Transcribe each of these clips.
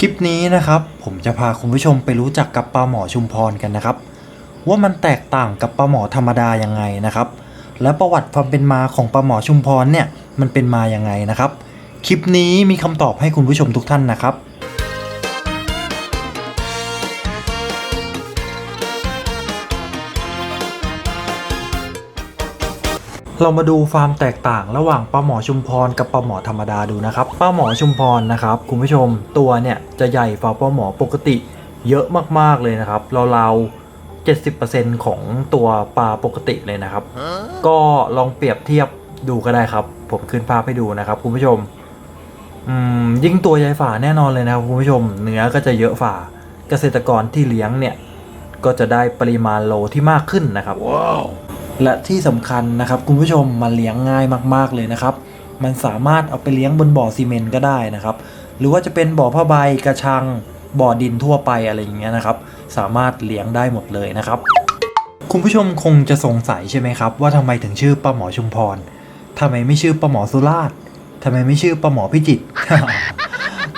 คลิปนี้นะครับผมจะพาคุณผู้ชมไปรู้จักกับปลาหมอชุมพรกันนะครับ ว่ามันแตกต่างกับปลาหมอธรรมดายังไงนะครับ และประวัติความเป็นมาของปลาหมอชุมพรเนี่ยมันเป็นมายังไงนะครับ คลิปนี้มีคำตอบให้คุณผู้ชมทุกท่านนะครับ เรามาดูความแตกต่างระหว่างปลาหมอชุมพรกับปลาหมอธรรมดาดูนะครับปลาหมอชุมพรนะครับคุณผู้ชมตัวเนี่ยจะใหญ่กว่าปลาหมอปกติเยอะมากๆเลยนะครับเราวๆ70%ของตัวปลาปกติเลยนะครับ ก็ลองเปรียบเทียบดูก็ได้ครับ ผมขึ้นภาพให้ดูนะครับคุณผู้ชมอืมยิ่งตัวใหญ่ฝ่าแน่นอนเลยนะครับคุณผู้ชม เนื้อก็จะเยอะฝ่าเกษตรกรที่เลี้ยงเนี่ยก็จะได้ปริมาณโลที่มากขึ้นนะครับ และที่สำคัญนะครับคุณผู้ชมมันเลี้ยงง่ายมากๆเลยนะครับ มันสามารถเอาไปเลี้ยงบนบ่อซีเมนต์ก็ได้นะครับ หรือว่าจะเป็นบ่อผ้าใบกระชังบ่อดินทั่วไปอะไรอย่างเงี้ยนะครับ สามารถเลี้ยงได้หมดเลยนะครับ คุณผู้ชมคงจะสงสัยใช่ไหมครับ ว่าทำไมถึงชื่อปลาหมอชุมพรทำไมไม่ชื่อปลาหมอสุราษฎร์ทำไมไม่ชื่อปลาหมอพิจิตร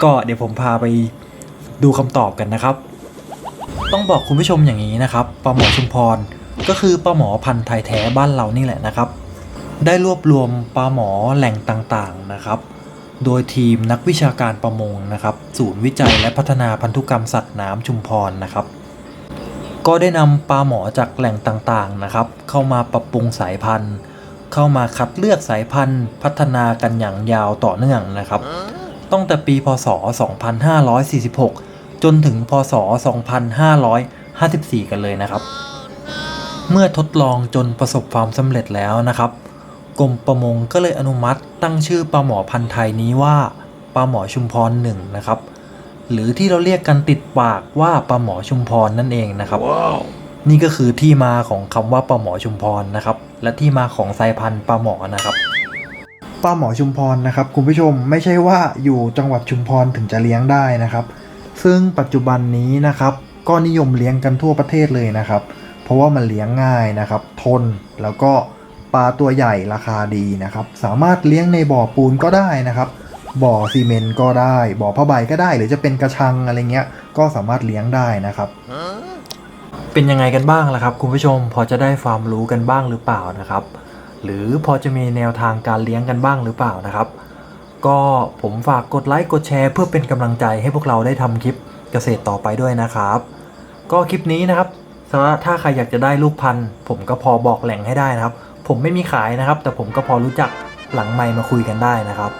ก็เดี๋ยวผมพาไปดูคำตอบกันนะครับ ต้องบอกคุณผู้ชมอย่างนี้นะครับปลาหมอชุมพร ก็คือปลาหมอพันธุ์ไทยแท้บ้านเรานี่แหละนะครับ ได้รวบรวมปลาหมอแหล่งต่างๆนะครับ โดยทีมนักวิชาการประมงนะครับ ศูนย์วิจัยและพัฒนาพันธุกรรมสัตว์น้ำชุมพรนะครับ ก็ได้นำปลาหมอจากแหล่งต่างๆนะครับ เข้ามาปรับปรุงสายพันธุ์ เข้ามาคัดเลือกสายพันธุ์ พัฒนากันอย่างยาวต่อเนื่องนะครับ ตั้งแต่ปีพศ 2546 จนถึงพศ 2554 กันเลยนะครับ เมื่อทดลองจนประสบความสำเร็จแล้วนะครับกรมประมงก็เลยอนุมัติตั้งชื่อปลาหมอพันธุ์ไทยนี้ว่าปลาหมอชุมพรหนึ่งนะครับ หรือที่เราเรียกกันติดปากว่าปลาหมอชุมพรนั่นเองนะครับนี่ก็คือที่มาของคำว่าปลาหมอชุมพรนะครับ และที่มาของสายพันธุ์ปลาหมอนะครับปลาหมอชุมพรนะครับคุณผู้ชมไม่ใช่ว่าอยู่จังหวัดชุมพรถึงจะเลี้ยงได้นะครับ ซึ่งปัจจุบันนี้นะครับ ก็นิยมเลี้ยงกันทั่วประเทศเลยนะครับ เพราะว่ามันเลี้ยงง่ายนะครับ ทนแล้วก็ปลาตัวใหญ่ราคาดีนะครับ สามารถเลี้ยงในบ่อปูนก็ได้นะครับ บ่อซีเมนต์ก็ได้ บ่อผ้าใบก็ได้ หรือจะเป็นกระชังอะไรเงี้ย ก็สามารถเลี้ยงได้นะครับ เป็นยังไงกันบ้างล่ะครับ คุณผู้ชมพอจะได้ความรู้กันบ้างหรือเปล่านะครับ หรือพอจะมีแนวทางการเลี้ยงกันบ้างหรือเปล่านะครับ ก็ผมฝากกดไลค์กดแชร์ เพื่อเป็นกำลังใจให้พวกเราได้ทำคลิปเกษตรต่อไปด้วยนะครับ ก็คลิปนี้นะครับ สำหรับถ้าใครอยากจะได้ลูกพันธุ์ผมก็พอบอกแหล่งให้ได้นะครับ ผมไม่มีขายนะครับ แต่ผมก็พอรู้จักหลังไม่มาคุยกันได้นะครับ